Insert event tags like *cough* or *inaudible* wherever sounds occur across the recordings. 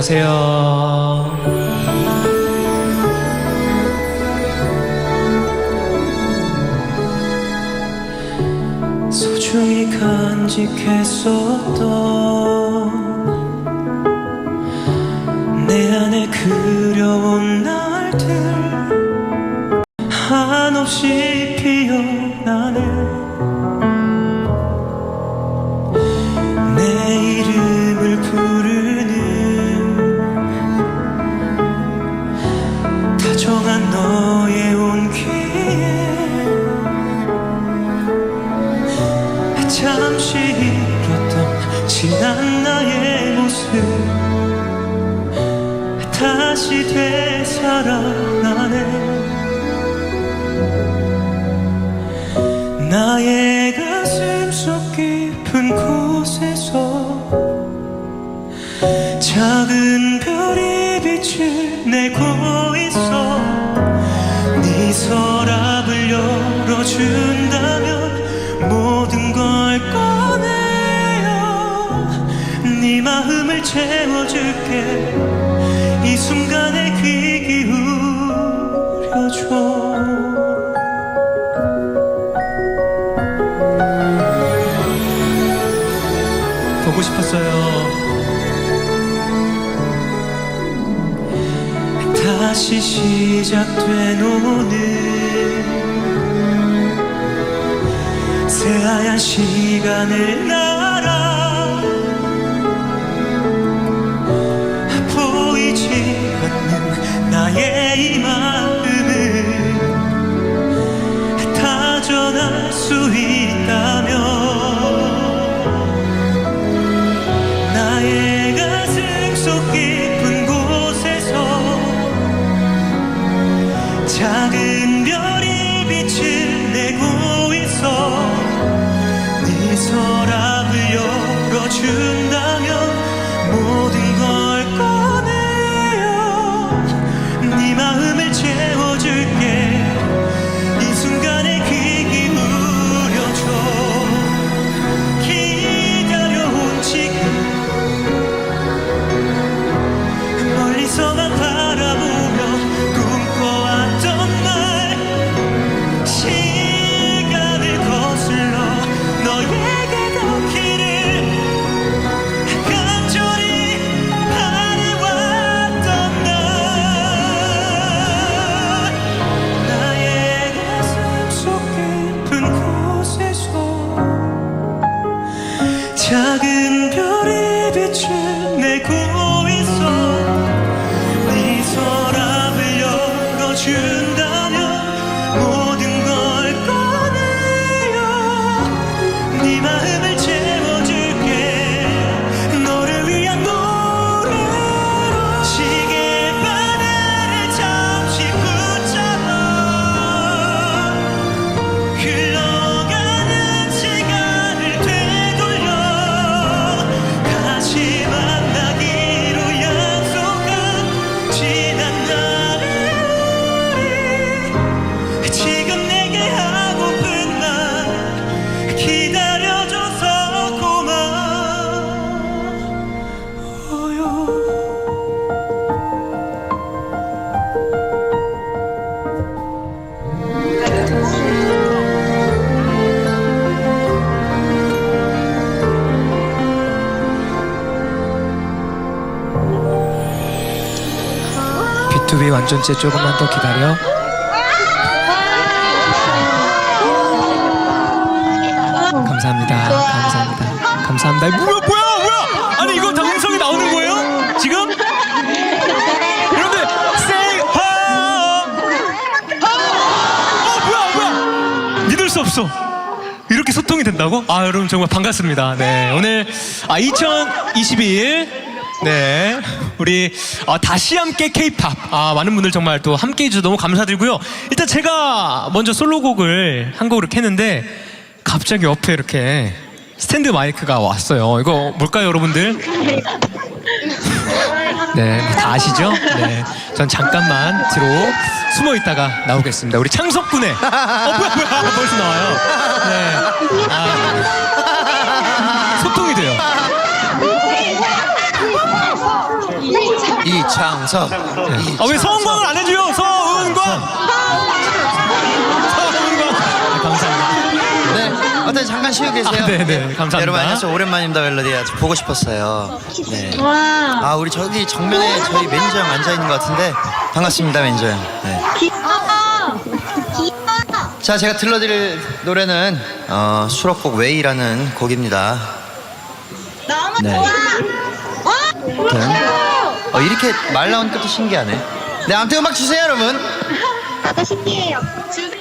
안녕하세요. 소중히 간직했었던 내 안에 그려온 날들 내고 있어 네 서랍을 열어준다면 모든 걸 꺼내어 네 마음을 채워줄게. 이 순간에 귀 기울여줘 다시 시작된 오늘. 새하얀 시간을 날아 보이지 않는 나의 이 마음을 다 전할 수 있다면 나의 가슴 속 깊은 곳에 완전체 조금만 더 기다려. 감사합니다. 감사합니다. 감사합니다. 뭐야 뭐야 뭐야? 아니 이거 다 음성이 나오는 거예요? 지금? 어 없어. 이렇게 소통이 된다고? 아 여러분 정말 반갑습니다. 네 오늘 아 2022일 네 우리 아, 다시 함께 K-팝 아 많은 분들 정말 또 함께 해주셔서 너무 감사드리고요. 일단 제가 먼저 솔로곡을 한 곡을 했는데 갑자기 옆에 이렇게 스탠드 마이크가 왔어요. 이거 뭘까요, 여러분들? 네, 다 아시죠? 네, 전 잠깐만 뒤로 숨어 있다가 나오겠습니다. 우리 창석 군의 어 뭐야 뭐야 벌써 나와요. 네, 아, 소통이 돼요. 서. 아왜 서은광을 안 해줘요? 서은광. 서은광. 아, 감사합니다. 네, 어때 잠깐 쉬고 계세요? 아, 네, 네, 감사합니다. 여러분 안녕하세요. 오랜만입니다, 멜로디. 아주 보고 싶었어요. 네. 와. 아, 우리 저기 정면에 저희 매니저 형 앉아 있는 것 같은데 반갑습니다, 매니저 형. 네. 귀여워. 귀여워. 자, 제가 들려드릴 노래는 어, 수록곡 웨이라는 곡입니다. 너무 네. 좋아. 와. 아무튼 어, 이렇게 말 나온 것도 신기하네. 네, 아무튼 음악 주세요, 여러분. 나도 신기해요. 희미해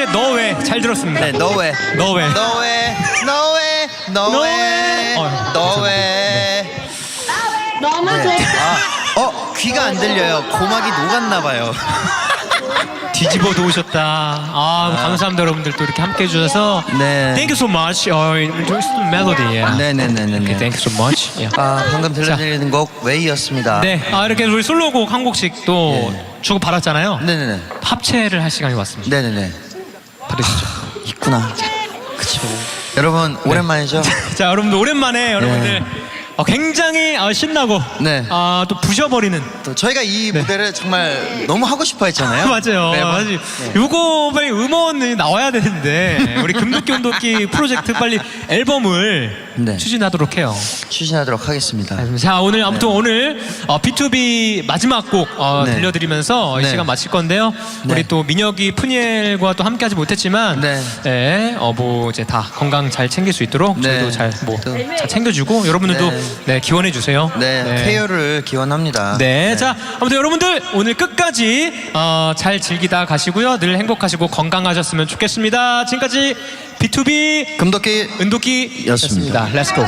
씨의 너왜 잘 들었습니다. 네, 너 왜? 너 왜? 너 왜? 너 왜? 너너 왜? 왜? 어, 너 왜? 너무 네. 좋다. 아, 어, 귀가 안 들려요. 고막이 녹았나 봐요. *laughs* 뒤집어 놓으셨다. 아, 감사합니다 여러분들 또 이렇게 함께 해주셔서. 네. Thank you so much. 어, just melody. Yeah. 네, 네, 네, 네, Okay, 네. thank you so much. Yeah. 아, 방금 들려드리는 곡 웨이였습니다. 네, 아, 이렇게 우리 솔로곡 한 곡씩 또 주고 받았잖아요. 네, 네, 네. 합체를 할 시간이 왔습니다. 네, 네, 네. 받으시죠. 있구나. 그쵸. 여러분, 오랜만이죠? *laughs* 자, 여러분들 오랜만에 여러분들 어, 굉장히 어, 신나고 네. 아, 또 부셔버리는 또 저희가 이 무대를 정말 너무 하고 싶어 했잖아요. *laughs* 맞아요. 네, 뭐- 맞아요. 요거 빨리 음원이 나와야 되는데 *laughs* 우리 금도끼 온도끼 프로젝트 빨리 앨범을 네. 추진하도록 해요. 추진하도록 하겠습니다. 자 오늘 아무튼 오늘 어, B2B 마지막 곡 어, 네. 들려드리면서 이 네. 시간 마칠 건데요. 네. 우리 또 민혁이 푸니엘과 또 함께하지 못했지만, 네. 네, 어, 뭐 이제 다 건강 잘 챙길 수 있도록 네. 저희도 잘뭐 또. 잘 챙겨주고 여러분들도 네. 네, 기원해 주세요. 네, 케어를 기원합니다. 네, 자 아무튼 여러분들 오늘 끝까지 어, 잘 즐기다 가시고요. 늘 행복하시고 건강하셨으면 좋겠습니다. 지금까지 B2B 금도끼 은도끼였습니다. 렛츠고.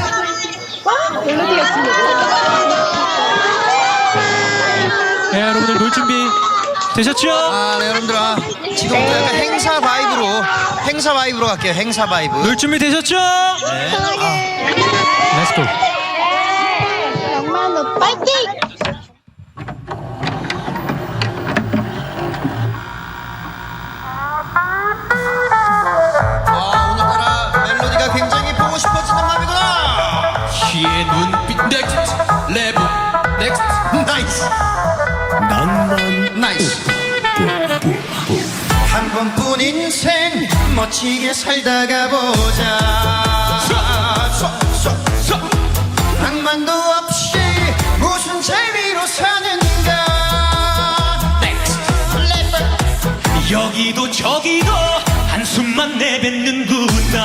네, 여러분들 놀 준비 되셨죠? 아, 네, 여러분들 아. 지금부터 약간 행사 바이브로 행사 바이브로 갈게요. 행사 바이브. 놀 준비 되셨죠? 네. 오 파이팅! 와, 오늘따라 멜로디가 굉장히 보고 싶어지는 맘이구나. 키의 눈빛 넥스트 레벨 넥스트 나이스. 나이스. 한 번뿐 인생 멋지게 살다가 보자. 낭만도 없이 무슨 재미로 사는가. 여기도 저기도 한숨만 내뱉는구나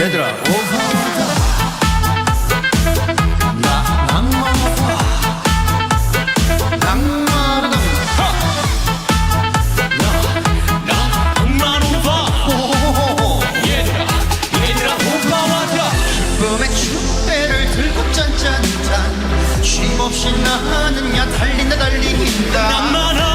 를 들고 짠짠짠 쉼없이 나는 야 달린다 달린다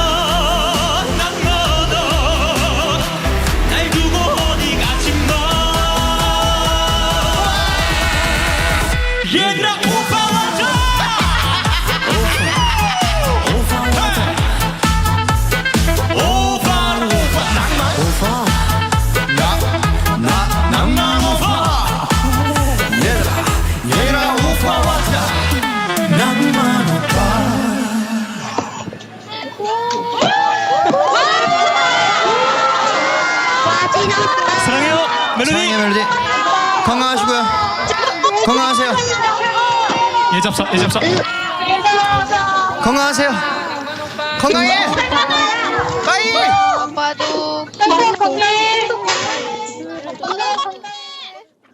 사랑해요 멜로디. 사랑해 멜로디. 건강하시고요. 건강하세요. 예잡사 예잡사. 건강하세요. 건강해. 빠이. 오빠도. 건강 건강해